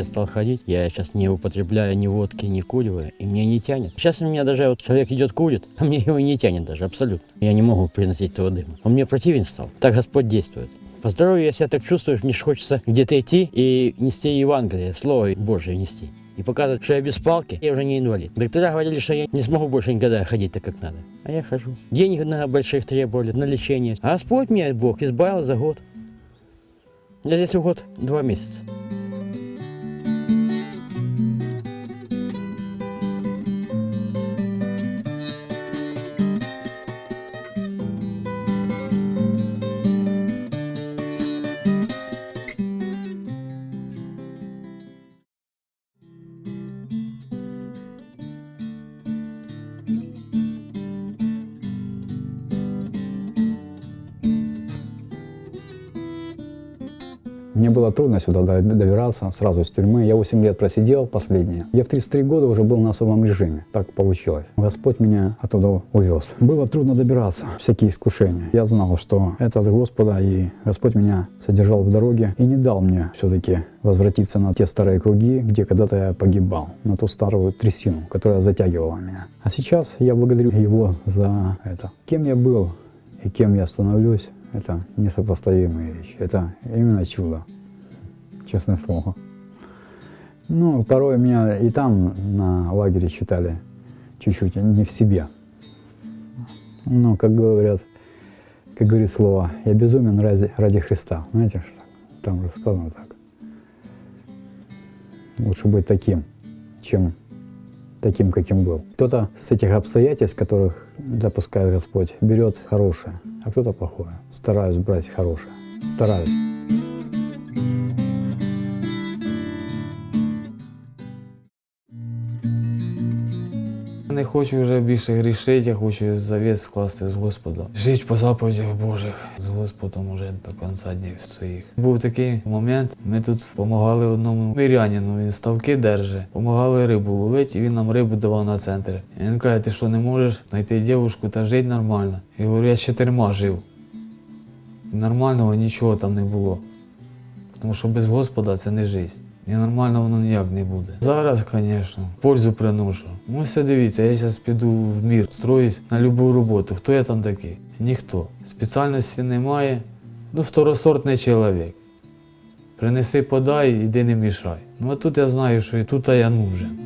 Я стал ходить, я сейчас не употребляю ни водки, ни курева, и мне не тянет. Сейчас у меня даже вот человек идет курит, а мне его не тянет даже, абсолютно. Я не могу приносить этого дыма. Он мне противен стал. Так Господь действует. По здоровью я себя так чувствую, мне ж хочется где-то идти и нести Евангелие, Слово Божие нести. И показывать, что я без палки, я уже не инвалид. Доктора говорили, что я не смогу больше никогда ходить так, как надо. А я хожу. Денег на больших требовали, на лечение. А Господь меня, Бог, избавил за год. Я здесь год два месяца. Трудно сюда до- добираться, сразу из тюрьмы. Я 8 лет просидел последние. Я в 33 года уже был на особом режиме. Так получилось. Господь меня оттуда увез. Было трудно добираться, всякие искушения. Я знал, что это от Господа, и Господь меня содержал в дороге и не дал мне все-таки возвратиться на те старые круги, где когда-то я погибал, на ту старую трясину, которая затягивала меня. А сейчас я благодарю Его за это. Кем я был и кем я становлюсь, это несопоставимые вещи. Это именно чудо, честное слово. Ну, порой меня и там на лагере считали чуть-чуть не в себе. Но, как говорят, как говорит слово, я безумен ради, ради Христа. Знаете, что там же сказано так. Лучше быть таким, чем таким, каким был. Кто-то с этих обстоятельств, которых допускает Господь, берет хорошее, а кто-то плохое. Стараюсь брать хорошее. Стараюсь. Не хочу вже більше грішити, я хочу завіт скласти з Господом. Жити по заповідях Божих з Господом уже до кінця днів своїх. Був такий момент, ми тут допомагали одному мирянину, він ставки держить, допомагали рибу ловити, і він нам рибу давав на центр. І він каже, ти що не можеш знайти дівчинку та жити нормально. Я говорю, я з чотирма жив. І нормального нічого там не було. Тому що без Господа це не життя. І нормально воно ніяк не буде. Зараз, звісно, пользу приношу. Ну все дивіться, я зараз піду в мір, строюсь на будь-яку роботу. Хто я там такий? Ніхто. Спеціальності немає. Ну, второсортний чоловік. Принеси, подай, іди не мішай. Ну а тут я знаю, що і тут я нужен.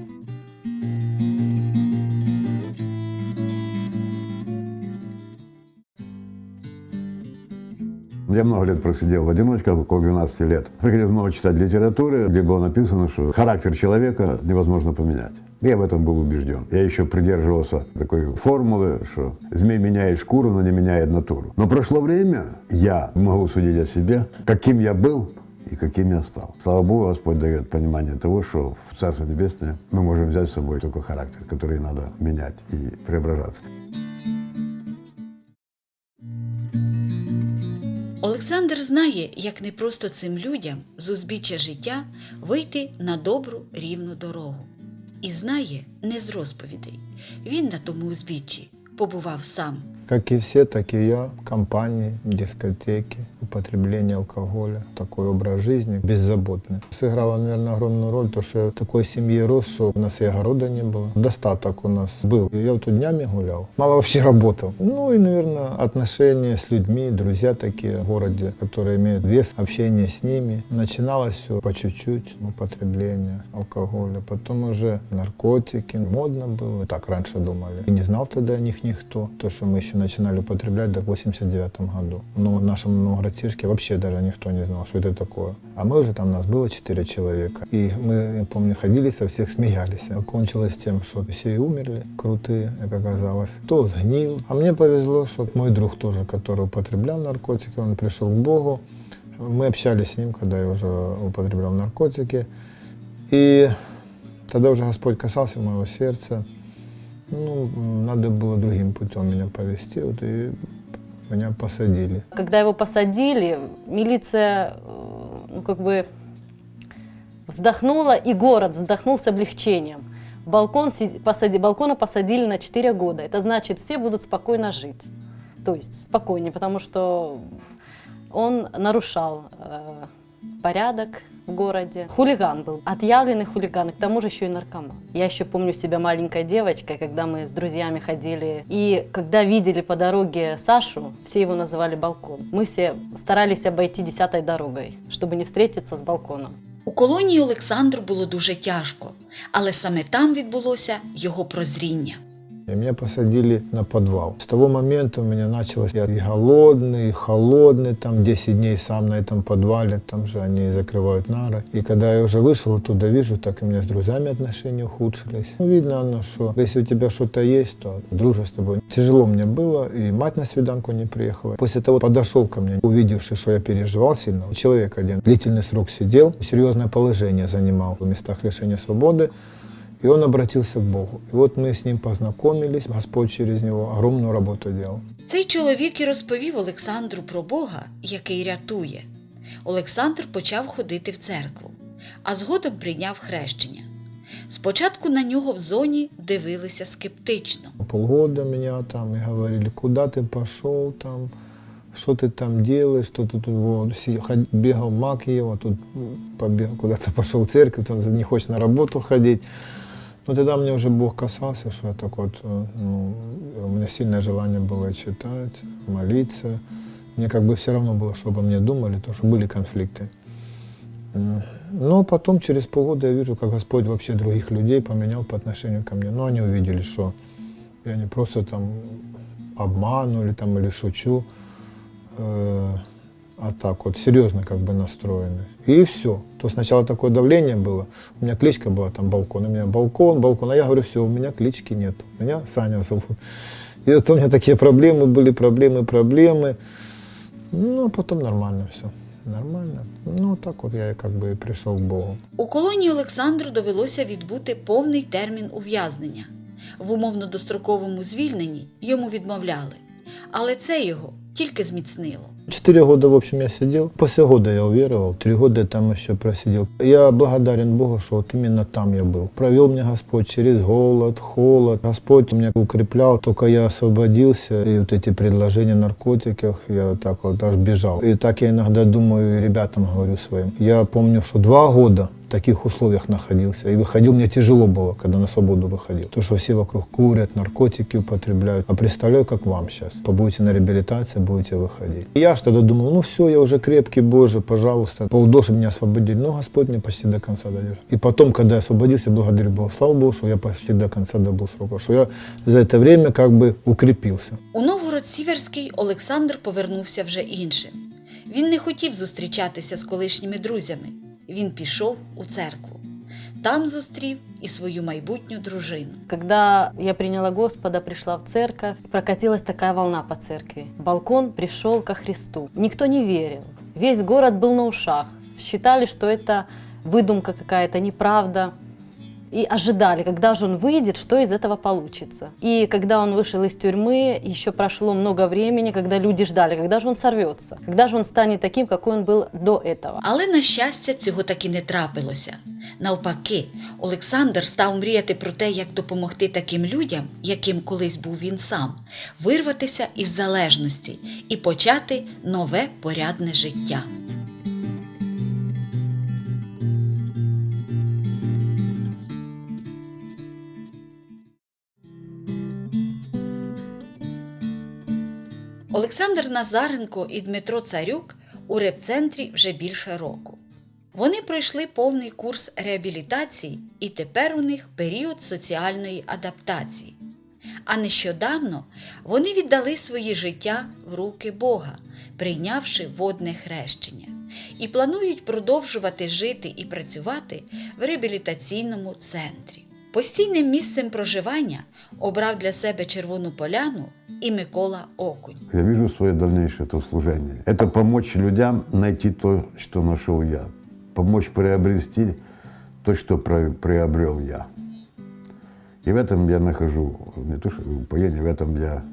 Я много лет просидел в одиночках, около 12 лет. Приходилось много читать литературы, где было написано, что характер человека невозможно поменять. Я в этом был убежден. Я еще придерживался такой формулы, что змей меняет шкуру, но не меняет натуру. Но прошло время, я могу судить о себе, каким я был и каким я стал. Слава Богу, Господь дает понимание того, что в Царство Небесное мы можем взять с собой только характер, который надо менять и преображаться. Знає, як непросто цим людям з узбіччя життя вийти на добру рівну дорогу. І знає не з розповідей. Він на тому узбіччі побував сам. Як і все, так і я. Компании, дискотеки, употребление алкоголя, такой образ жизни беззаботный. Сыграло, наверное, огромную роль то, что я в такой семье рос, что у нас и огорода не было. Достаток у нас был. Я вот тут днями гулял. Мало вообще работал. Ну и, наверное, отношения с людьми, друзья такие в городе, которые имеют вес, общение с ними. Начиналось все по чуть-чуть, употребление алкоголя. Потом уже наркотики. Модно было. Так раньше думали. И не знал тогда о них никто. То, что мы еще начинали употреблять до 89 году. Но в нашем Новгород-Сирске вообще даже никто не знал, что это такое. А мы уже там, нас было 4 человека. И мы, я помню, ходили, со всех смеялись. Кончилось тем, что все и умерли, крутые, как оказалось. Кто сгнил. А мне повезло, что мой друг тоже, который употреблял наркотики, он пришел к Богу. Мы общались с ним, когда я уже употреблял наркотики. И тогда уже Господь касался моего сердца. Ну, надо было другим путем меня повести, вот и меня посадили. Когда его посадили, милиция, э, ну, как бы вздохнула, и город вздохнул с облегчением. Балкон, посади, балкона посадили на 4 года. Это значит, все будут спокойно жить. То есть спокойнее, потому что он нарушал э, порядок, в городе. Хулиган был, отъявленный хулиган, и к тому же еще и наркоман. Я еще помню себя маленькой девочкой, когда мы с друзьями ходили, и когда видели по дороге Сашу, все его называли балкон. Мы все старались обойти десятой дорогой, чтобы не встретиться с балконом. У колонії Олександру було дуже тяжко, але саме там відбулося його прозріння. Меня посадили на подвал. С того момента у меня началось, я и голодный, и холодный, там 10 дней сам на этом подвале, там же они закрывают нары. И когда я уже вышел оттуда, вижу, так у меня с друзьями отношения ухудшились. Ну, видно оно, что если у тебя что-то есть, то дружба с тобой. Тяжело мне было, и мать на свиданку не приехала. После того подошел ко мне, увидевший, что я переживал сильно. Человек один длительный срок сидел, серьезное положение занимал в местах лишения свободы. И он обратился к Богу. И вот мы с ним познакомились, Господь через него огромную работу делал. Цей чоловік і розповів Олександру про Бога, який рятує. Олександр почав ходити в церкву, а згодом прийняв хрещення. Спочатку на нього в зоні дивилися скептично. Полгода меня там и говорили, куда ты пошел там, что ты там делаешь, что ты тут вот, си- ход- бегал Макиева, тут м, побегал, куда-то пошел в церковь, ты не хочешь на работу ходить. Но тогда мне уже Бог касался, что я так вот, э, ну, у меня сильное желание было читать, молиться. Мне как бы все равно было, чтобы мне думали, то что были конфликты. Но потом, через полгода, я вижу, как Господь вообще других людей поменял по отношению ко мне. Но они увидели, что я не просто там обману или, там, или шучу, э, а так вот серьезно как бы настроены. И все. То сначала такое давление было. У меня кличка была там балкон. У меня балкон, балкон. А я говорю, все, у меня клички нет. Меня Саня зовут. И вот у меня такие проблемы были, проблемы, проблемы. Ну, а потом нормально все. Нормально. Ну, так вот я и как бы и пришел к Богу. У колонії Олександру довелося відбути повний термін ув'язнення. В умовно-достроковому звільненні йому відмовляли, але це його тільки зміцнило. Четыре года, в общем, я сидел. После года я уверовал, три года я там еще просидел. Я благодарен Богу, что вот именно там я был. Провел меня Господь через голод, холод. Господь меня укреплял, только я освободился, и вот эти предложения о наркотиках, я вот так вот аж бежал. И так я иногда думаю, и ребятам говорю своим. Я помню, что два года в таких условиях находился. И выходил, мне тяжело было, когда на свободу выходил. То, что все вокруг курят, наркотики употребляют. А представляю, как вам сейчас. Побудете на реабилитации, будете выходить. И я ж тогда думал, ну все, я уже крепкий, Боже, пожалуйста, полдоши меня освободили. Но Господь меня почти до конца додержал. И потом, когда я освободился, благодарю Бога. Слава Богу, что я почти до конца добыл срока. Что я за это время как бы укрепился. У Новгород-Сіверський Олександр повернувся вже іншим. Він не хотів зустрічатися з колишніми друзями. Він пішов у церкву. Там зустрів і свою майбутню дружину. Когда я приняла Господа, пришла в церковь, прокатилась такая волна по церкви. Балкон пришел ко Христу. Никто не верил. Весь город был на ушах. Считали, что это выдумка какая-то, неправда. И ожидали, когда же он выйдет, что из этого получится. И когда он вышел из тюрьмы, еще прошло много времени, когда люди ждали, когда же он сорвется, когда же он станет таким, какой он был до этого. Але, на щастя, цього таки не трапилося. Навпаки, Олександр став мріяти про те, як допомогти таким людям, яким колись був він сам, вирватися із залежності і почати нове порядне життя. Олександр Назаренко і Дмитро Царюк у репцентрі вже більше року. Вони пройшли повний курс реабілітації і тепер у них період соціальної адаптації. А нещодавно вони віддали свої життя в руки Бога, прийнявши водне хрещення, і планують продовжувати жити і працювати в реабілітаційному центрі. Постійним місцем проживання обрав для себе Червону Поляну і Микола Окунь. Я вижу свое дальнейшее это служение. Это помочь людям найти то, что нашел я. Помочь приобрести то, что про- приобрел я. И в этом я нахожу, не то что упоение, в этом я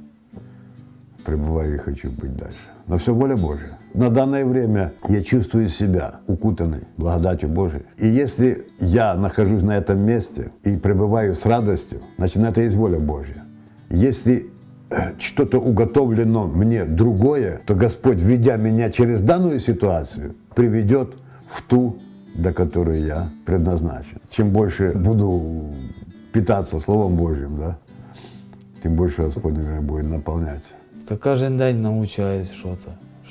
пребываю и хочу быть дальше. Но все воля Божья. На данное время я чувствую себя укутанной благодатью Божией. И если я нахожусь на этом месте и пребываю с радостью, значит, это и есть воля Божья. Если э, что-то уготовлено мне другое, то Господь, ведя меня через данную ситуацию, приведет в ту до которой я предназначен. Чем больше буду питаться Словом Божьим, да, тем больше Господь, наверное, будет наполнять. Та кожен день щось,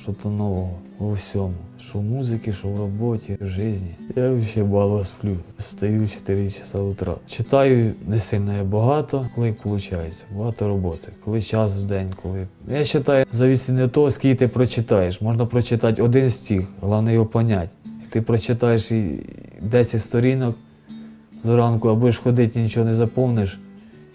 щось нового у всьому. Що в музиці, що в роботі, в житті. Я взагалі мало сплю. Стаю 4 часа утра. Читаю не сильно я багато, коли виходить. Багато роботи. Коли час в день, коли. Я вважаю, зависить не того, скільки ти прочитаєш. Можна прочитати один стих, головне його поняти. Ти прочитаєш і 10 сторінок зранку, а будеш ходити нічого не заповниш,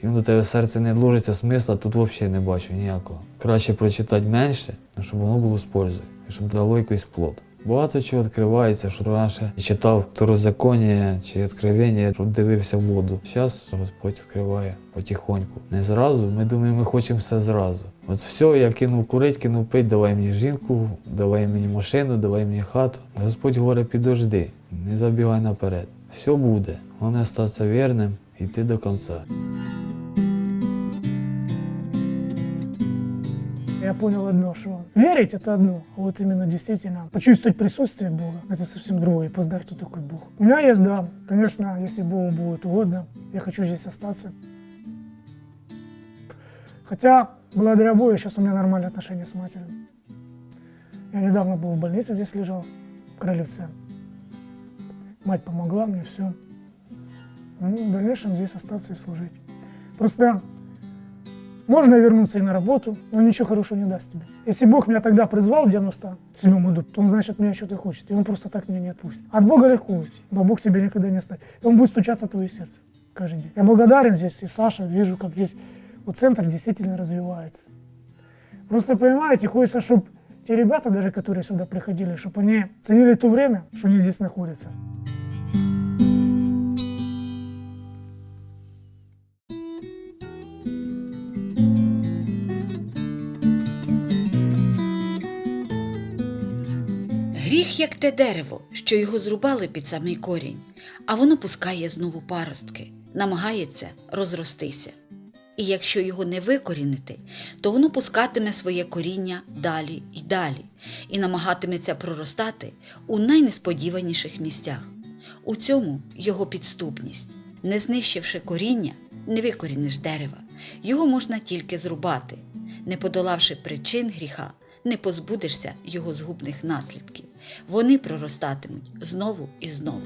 воно у тебе серце не ложиться, смисла тут взагалі не бачу ніякого. Краще прочитати менше, щоб воно було з пользою, щоб дало якийсь плод. Багато чого відкривається, що раніше читав второзаконня чи відкривення, щоб дивився в воду. Зараз Господь відкриває потихоньку. Не зразу. Ми думаємо, ми хочемо все зразу. От все, я кинув курить, кинув пить, давай мені жінку, давай мені машину, давай мені хату. Господь говорить, підожди, не забігай наперед. Все буде. Головне статися вірним, йти до кінця. Я понял одно, что верить это одно, а вот именно действительно почувствовать присутствие Бога, это совсем другое, и познать, кто такой Бог. У меня есть, да, конечно, если Богу будет угодно, я хочу здесь остаться. Хотя, благодаря Богу, сейчас у меня нормальные отношения с матерью. Я недавно был в больнице, здесь лежал, в Крылевце. Мать помогла мне, все. в дальнейшем здесь остаться и служить. Просто можно вернуться и на работу, но ничего хорошего не даст тебе. Если Бог меня тогда призвал в 97 году, то Он, значит, меня что-то хочет, и Он просто так меня не отпустит. От Бога легко уйти, но Бог тебе никогда не оставит. И Он будет стучаться в твое сердце каждый день. Я благодарен здесь, и Саша, вижу, как здесь вот центр действительно развивается. Просто, понимаете, хочется, чтобы те ребята, даже которые сюда приходили, чтобы они ценили то время, что они здесь находятся. Як те дерево, що його зрубали під самий корінь, а воно пускає знову паростки, намагається розростися. І якщо його не викорінити, то воно пускатиме своє коріння далі і далі і намагатиметься проростати у найнесподіваніших місцях. У цьому його підступність. Не знищивши коріння, не викоріниш дерева. Його можна тільки зрубати. Не подолавши причин гріха, не позбудешся його згубних наслідків. Вони проростатимуть знову і знову.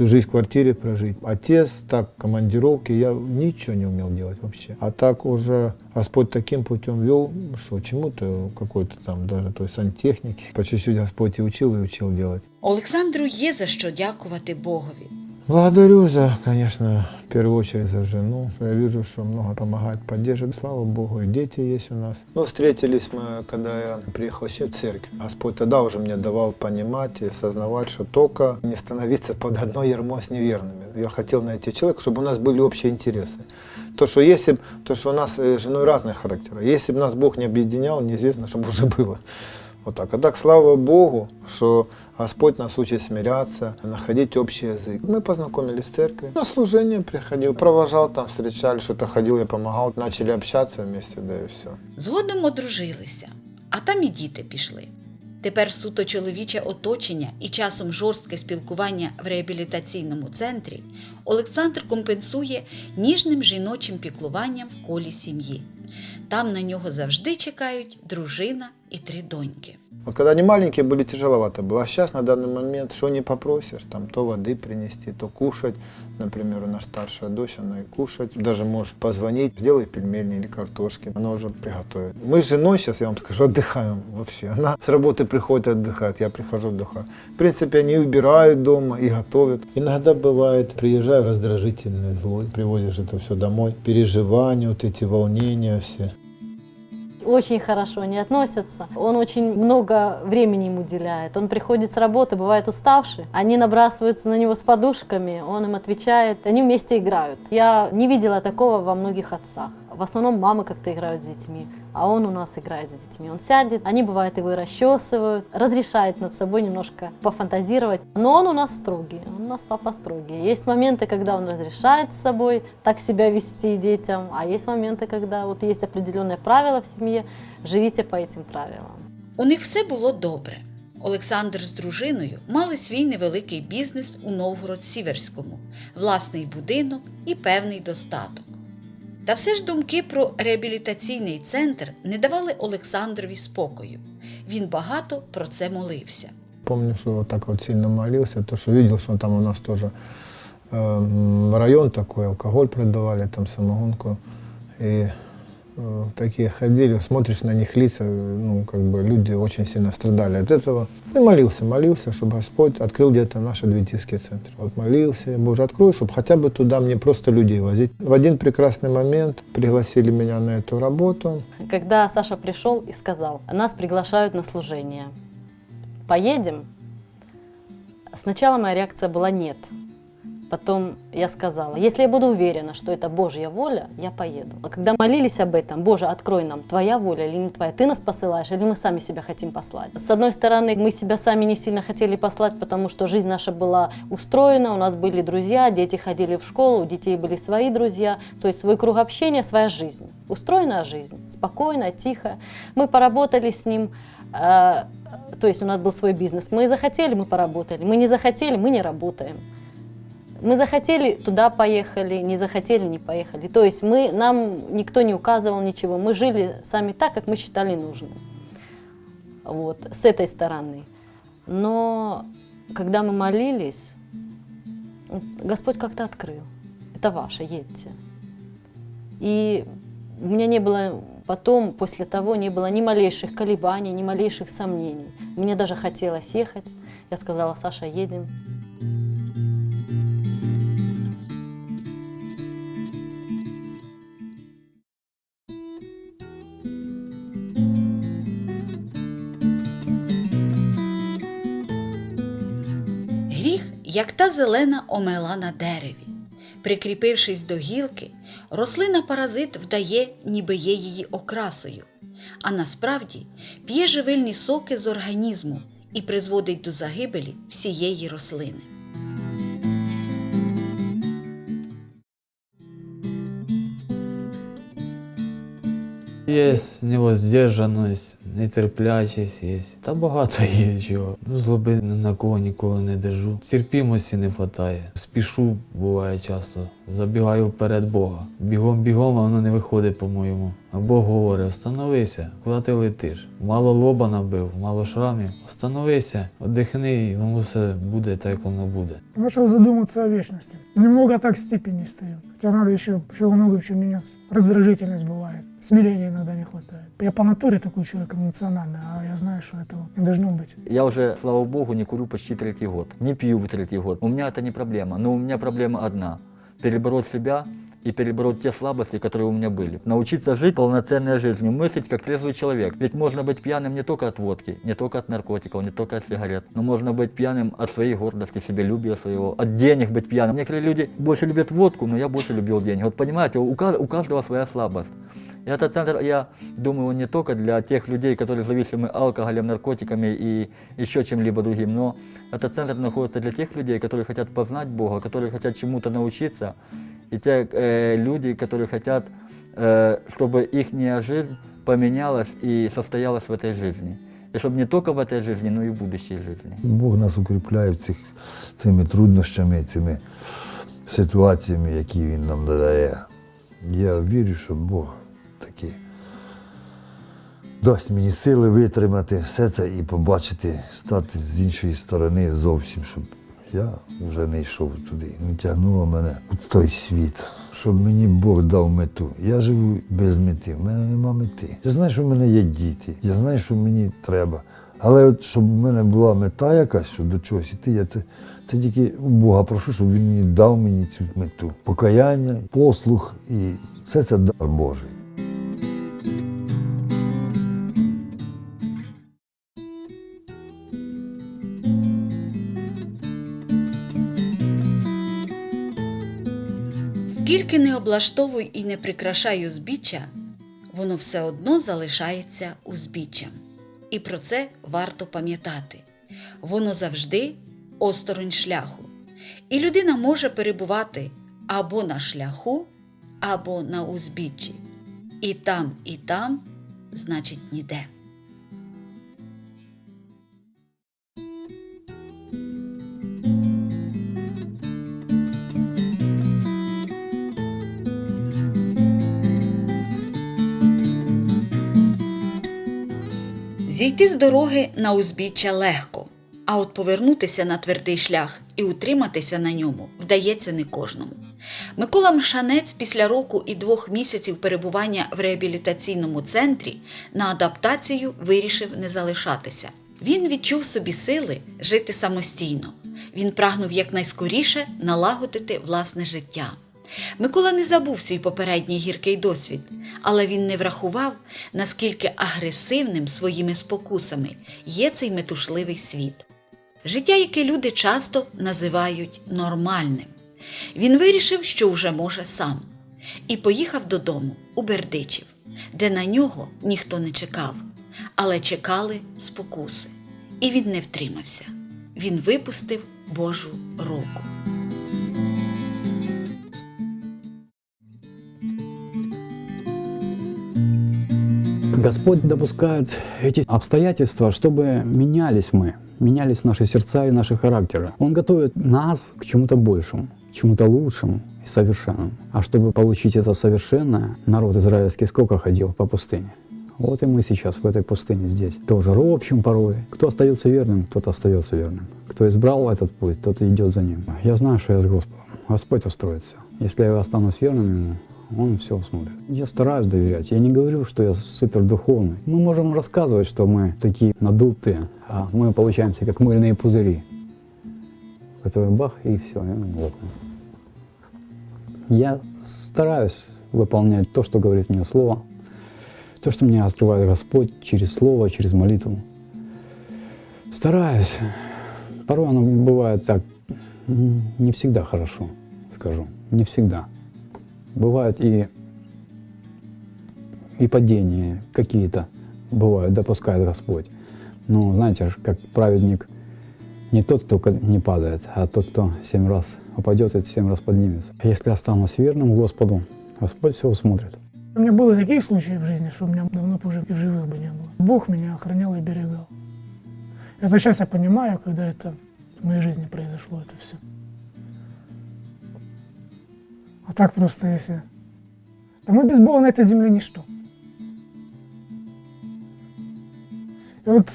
Всю жизнь в квартире прожить. Отец, так, командировки, я ничего не умел делать вообще. А так уже Господь таким путем вел, что чему-то, какой-то там даже той сантехники. По чуть-чуть Господь и учил, и учил делать. Олександру є за що дякувати Богові. Благодарю за, конечно, в первую очередь за жену. Я вижу, что много помогает, поддерживает. Слава Богу, и дети есть у нас. Ну, встретились мы, когда я приехал вообще в церковь. Господь тогда уже мне давал понимать и осознавать, что только не становиться под одно ярмо с неверными. Я хотел найти человека, чтобы у нас были общие интересы. То, что если то, что у нас э, с женой разные характеры. Если бы нас Бог не объединял, неизвестно, что бы уже было. Вот так. А так, слава Богу, что Господь нас учит смиряться, находить общий язык. Мы познакомились в церкви. На служение приходил, провожал там, встречали, что-то ходил, я помогал. Начали общаться вместе, да и все. Згодом одружилися, а там і діти пішли. Тепер суто чоловіче оточення і часом жорстке спілкування в реабілітаційному центрі Олександр компенсує ніжним жіночим піклуванням в колі сім'ї. Там на нього завжди чекають дружина і три доньки. Вот когда они маленькие, были тяжеловато было. А сейчас на данный момент, что не попросишь, там то воды принести, то кушать. Например, у нас старшая дочь, она и кушать. Даже можешь позвонить, сделай пельмени или картошки. Она уже приготовит. Мы с женой сейчас, я вам скажу, отдыхаем вообще. Она с работы приходит и отдыхает, я прихожу отдыхаю. В принципе, они убирают дома и готовят. Иногда бывает, приезжаю раздражительный, злой, привозишь это все домой. Переживания, вот эти волнения все. Очень хорошо они относятся. Он очень много времени им уделяет. Он приходит с работы, бывает уставший. Они набрасываются на него с подушками, он им отвечает. Они вместе играют. Я не видела такого во многих отцах. В основном мамы как-то играют с детьми, а он у нас играет с детьми. Он сядет, они бывает его и расчесывают, разрешает над собой немножко пофантазировать. Но он у нас строгий, он у нас папа строгий. Есть моменты, когда он разрешает с собой так себя вести детям, а есть моменты, когда вот есть определенные правила в семье, живите по этим правилам. У них все було добре. Олександр з дружиною мали свій невеликий бізнес у Новгород-Сіверському, власний будинок і певний достаток. Та все ж думки про реабілітаційний центр не давали Олександрові спокою. Він багато про це молився. Помню, що так от сильно молився, то що бачив, що там у нас теж э, район такий, алкоголь продавали, там самогонку. Э, такие ходили, смотришь на них лица, ну, как бы люди очень сильно страдали от этого. И молился, молился, чтобы Господь открыл где-то наш адвентистский центр. Вот молился, Боже, открой, чтобы хотя бы туда мне просто людей возить. В один прекрасный момент пригласили меня на эту работу. Когда Саша пришел и сказал, нас приглашают на служение, поедем? Сначала моя реакция была нет. Потом я сказала, если я буду уверена, что это Божья воля, я поеду. А когда молились об этом, Боже, открой нам, твоя воля или не твоя, ты нас посылаешь или мы сами себя хотим послать. С одной стороны, мы себя сами не сильно хотели послать, потому что жизнь наша была устроена, у нас были друзья, дети ходили в школу, у детей были свои друзья, то есть свой круг общения, своя жизнь. Устроенная жизнь, спокойная, тихая. Мы поработали с ним, э, то есть у нас был свой бизнес. Мы захотели, мы поработали. Мы не захотели, мы не работаем. Мы захотели, туда поехали, не захотели, не поехали. То есть мы, нам никто не указывал ничего. Мы жили сами так, как мы считали нужным. Вот, с этой стороны. Но когда мы молились, Господь как-то открыл. Это ваше, едьте. И у меня не было потом, после того, не было ни малейших колебаний, ни малейших сомнений. Мне даже хотелось ехать. Я сказала, Саша, едем. Як та зелена омела на дереві. Прикріпившись до гілки, рослина паразит вдає, ніби є її окрасою, а насправді п'є живильні соки з організму і призводить до загибелі всієї рослини. Є невоздержаність, нетерплячість є. Та багато є чого. Ну, злоби на кого ніколи не держу. Терпімості не вистачає. Спішу буває часто Забігаю вперед Бога. Бігом-бігом, а воно не виходить, по-моєму. А Бог говорить, остановися, куди ти летиш? Мало лоба набив, мало шрамів. Остановися, отдихни, і воно все буде так, як воно буде. Начал задумываться о вечности. Немного так степени стою. Хотя надо еще, еще много в чем меняться. Раздражительность бывает. Смирения иногда не хватает. Я по натуре такой человек эмоциональный, а я знаю, что этого не должно быть. Я уже, слава богу, не курю почти третий год. Не пью третий год. У меня это не проблема. Но у меня проблема одна. Перебороть себя и перебороть те слабости, которые у меня были. Научиться жить полноценной жизнью, мыслить как трезвый человек. Ведь можно быть пьяным не только от водки, не только от наркотиков, не только от сигарет, но можно быть пьяным от своей гордости, себелюбия своего, от денег быть пьяным. Некоторые люди больше любят водку, но я больше любил деньги. Вот понимаете, у, ка- у каждого своя слабость. И этот центр, я думаю, он не только для тех людей, которые зависимы алкоголем, наркотиками и еще чем-либо другим, но этот центр находится для тех людей, которые хотят познать Бога, которые хотят чему-то научиться, и те э, люди, которые хотят, э, чтобы их жизнь поменялась и состоялась в этой жизни. И чтобы не только в этой жизни, но и в будущей жизни. Бог нас укріпляє в цих, цими труднощами, цими ситуаціями, які Він нам додає. Я вірю, що Бог таки дасть мені сили витримати все це і побачити, стати з іншої сторони зовсім, щоб я вже не йшов туди, не тягнуло мене у той світ. Щоб мені Бог дав мету. Я живу без мети, в мене нема мети. Я знаю, що в мене є діти, я знаю, що мені треба. Але от щоб в мене була мета якась, що до чогось іти, я це, це тільки у Бога прошу, щоб він мені дав мені цю мету. Покаяння, послух і все це дар Божий. Скільки не облаштовуй і не прикрашай узбіччя, воно все одно залишається узбіччям. І про це варто пам'ятати. Воно завжди осторонь шляху. І людина може перебувати або на шляху, або на узбіччі. І там, і там, значить, ніде. Зійти з дороги на узбіччя легко, а от повернутися на твердий шлях і утриматися на ньому вдається не кожному. Микола Мшанець після року і двох місяців перебування в реабілітаційному центрі на адаптацію вирішив не залишатися. Він відчув собі сили жити самостійно. Він прагнув якнайскоріше налагодити власне життя. Микола не забув свій попередній гіркий досвід, але він не врахував, наскільки агресивним своїми спокусами є цей метушливий світ. Життя, яке люди часто називають нормальним. Він вирішив, що вже може сам, і поїхав додому у Бердичів, де на нього ніхто не чекав, але чекали спокуси. І він не втримався. Він випустив Божу руку. Господь допускает эти обстоятельства, чтобы менялись мы, менялись наши сердца и наши характеры. Он готовит нас к чему-то большему, чему-то лучшему и совершенному. А чтобы получить это совершенное, народ израильский сколько ходил по пустыне? Вот и мы сейчас в этой пустыне здесь. Тоже ропщим порой. Кто остается верным, тот остается верным. Кто избрал этот путь, тот идет за ним. Я знаю, что я с Господом. Господь устроит все. Если я останусь верным Ему, Он все усмотрит. Я стараюсь доверять. Я не говорю, что я супер духовный. Мы можем рассказывать, что мы такие надутые, а мы получаемся как мыльные пузыри, которые бах и все, и лопнут. Я стараюсь выполнять то, что говорит мне Слово, то, что мне открывает Господь через Слово, через молитву. Стараюсь. Порой оно бывает так, не всегда хорошо, скажу, не всегда. Бывают и, и падения какие-то, бывают, допускает Господь. Но знаете, ж, как праведник не тот, кто не падает, а тот, кто семь раз упадет и семь раз поднимется. Если останусь верным Господу, Господь все усмотрит. У меня было таких случаев в жизни, что у меня давно уже и живых бы не было. Бог меня охранял и берегал. Это сейчас я понимаю, когда это в моей жизни произошло, это все. А так просто если... Да мы без Бога на этой земле ничто. И вот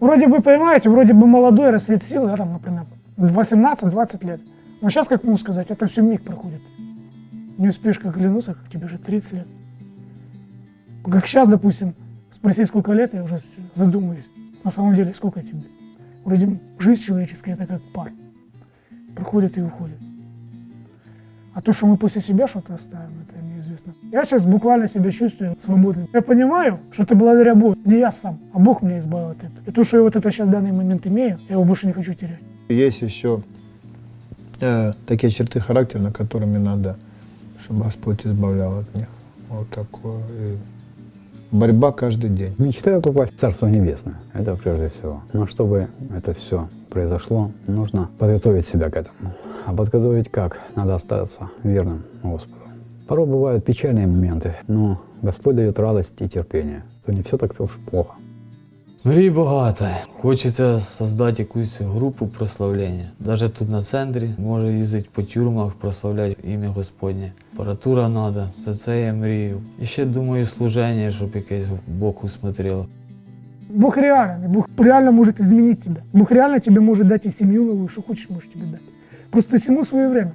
вроде бы, понимаете, вроде бы молодой рассвет сил, да, там, например, 18-20 лет. Но сейчас, как могу сказать, это все миг проходит. Не успеешь как оглянуться, как тебе уже 30 лет. Как сейчас, допустим, спросить, сколько лет, я уже задумаюсь. На самом деле, сколько тебе? Вроде жизнь человеческая это как пар. Проходит и уходит. А то, что мы после себя что-то оставим, это неизвестно. Я сейчас буквально себя чувствую свободным. Я понимаю, что это благодаря Богу. Не я сам, а Бог меня избавил от этого. И то, что я вот это сейчас в данный момент имею, я его больше не хочу терять. Есть еще э, такие черты характера, на которыми надо, чтобы Господь избавлял от них. Вот такое. И борьба каждый день. Мечтаю попасть в Царство Небесное. Это прежде всего. Но чтобы это все произошло, нужно подготовить себя к этому. А подготовить как? Надо остаться верным Господу. Порой бывают печальные моменты, но Господь дает радость и терпение. То не все так уж плохо. Мрій багато. Хочеться создати якусь групу прославлення. Навіть тут на центрі може їздити по тюрмах, прославляти ім'я Господнє. Апаратура треба, це це я мрію. І ще думаю, служення, щоб якесь Бог усмотрело. Бог реален, и Бог реально может изменить тебя. Бог реально тебе может дать и семью новую, что хочешь, может тебе дать. Просто всему свое время.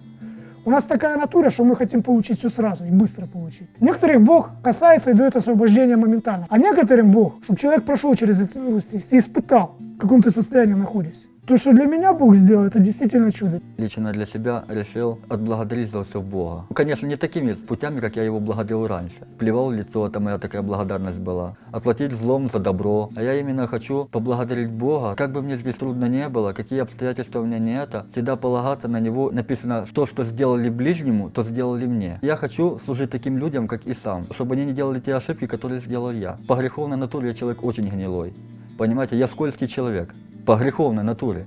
У нас такая натура, что мы хотим получить все сразу и быстро получить. Некоторых Бог касается и дает освобождение моментально. А некоторым Бог, чтобы человек прошел через эту трудность и испытал в каком ты состоянии находишься. То, что для меня Бог сделал, это действительно чудо. Лично для себя решил отблагодарить за все Бога. Конечно, не такими путями, как я его благодарил раньше. Плевал в лицо, это моя такая благодарность была. Оплатить злом за добро. А я именно хочу поблагодарить Бога. Как бы мне здесь трудно не было, какие обстоятельства у меня не это, всегда полагаться на Него. Написано, то, что сделали ближнему, то сделали мне. Я хочу служить таким людям, как и сам, чтобы они не делали те ошибки, которые сделал я. По греховной натуре я человек очень гнилой. Понимаете, я скользкий человек. По греховной натуре.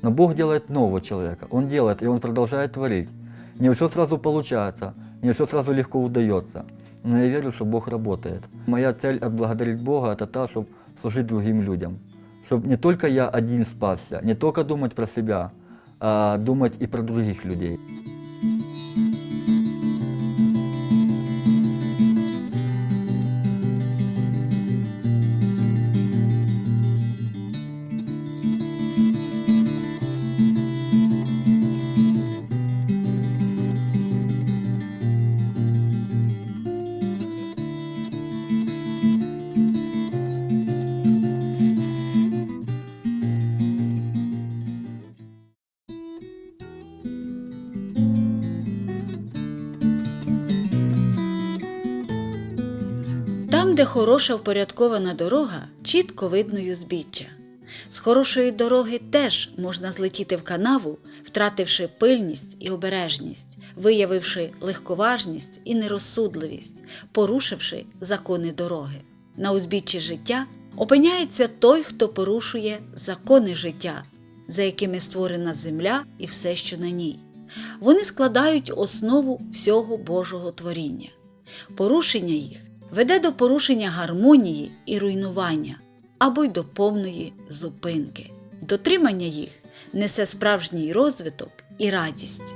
Но Бог делает нового человека. Он делает, и Он продолжает творить. Не все сразу получается, не все сразу легко удается. Но я верю, что Бог работает. Моя цель отблагодарить Бога – это та, чтобы служить другим людям. Чтобы не только я один спасся, не только думать про себя, а думать и про других людей. Там, де хороша впорядкована дорога, чітко видно й узбіччя. З хорошої дороги теж можна злетіти в канаву, втративши пильність і обережність, виявивши легковажність і нерозсудливість, порушивши закони дороги. На узбіччі життя опиняється той, хто порушує закони життя, за якими створена земля і все, що на ній. Вони складають основу всього Божого творіння. Порушення їх веде до порушення гармонії і руйнування або й до повної зупинки. Дотримання їх несе справжній розвиток і радість.